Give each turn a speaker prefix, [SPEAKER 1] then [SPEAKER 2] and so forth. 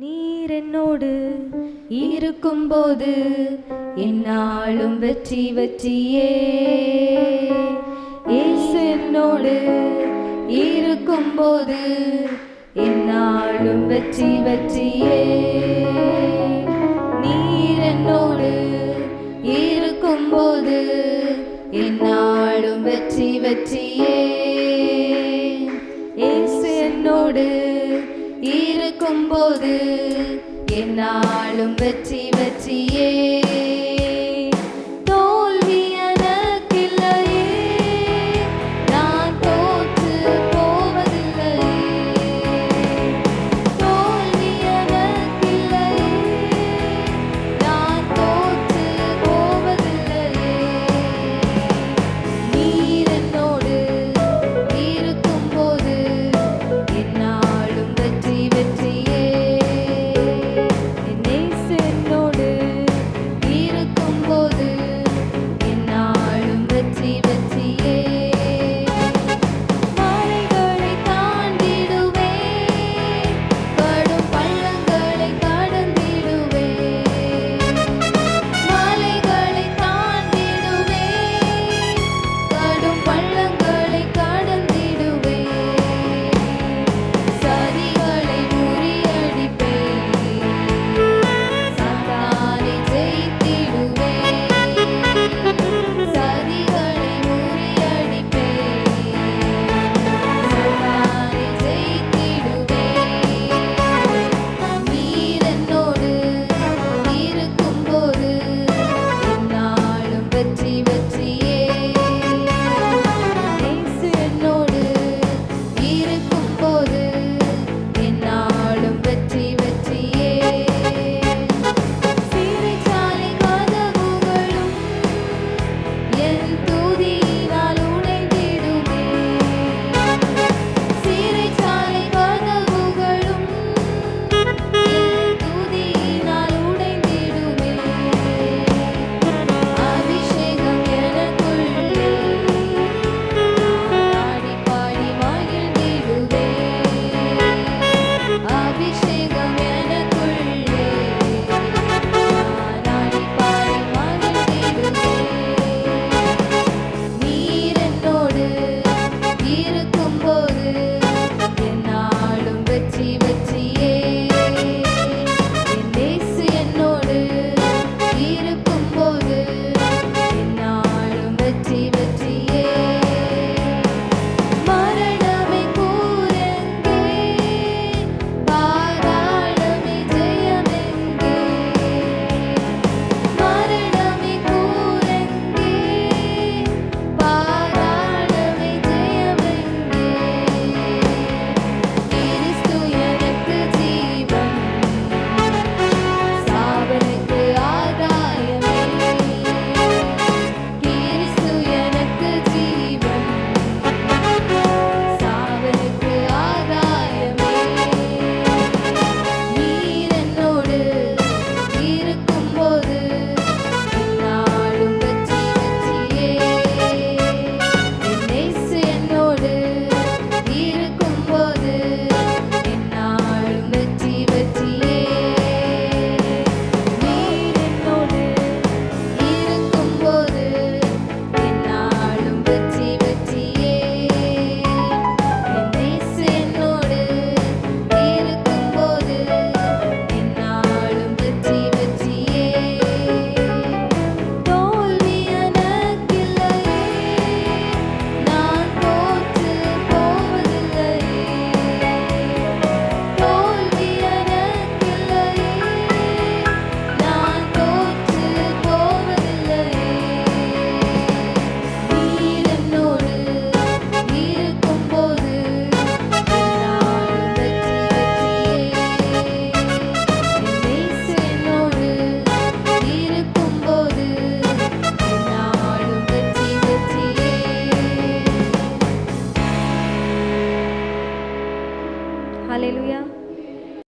[SPEAKER 1] நீர் என்னோடு இருக்கும்போது என்னாலும் வெற்றி வெற்றியே. இயேசு என்னோடு இருக்கும்போது என்னாலும் வெற்றி வெற்றியே. நீர் என்னோடு இருக்கும்போது என்னாலும் வெற்றி வெற்றியே. போது என்னாலும் வெற்றி வெற்றியே.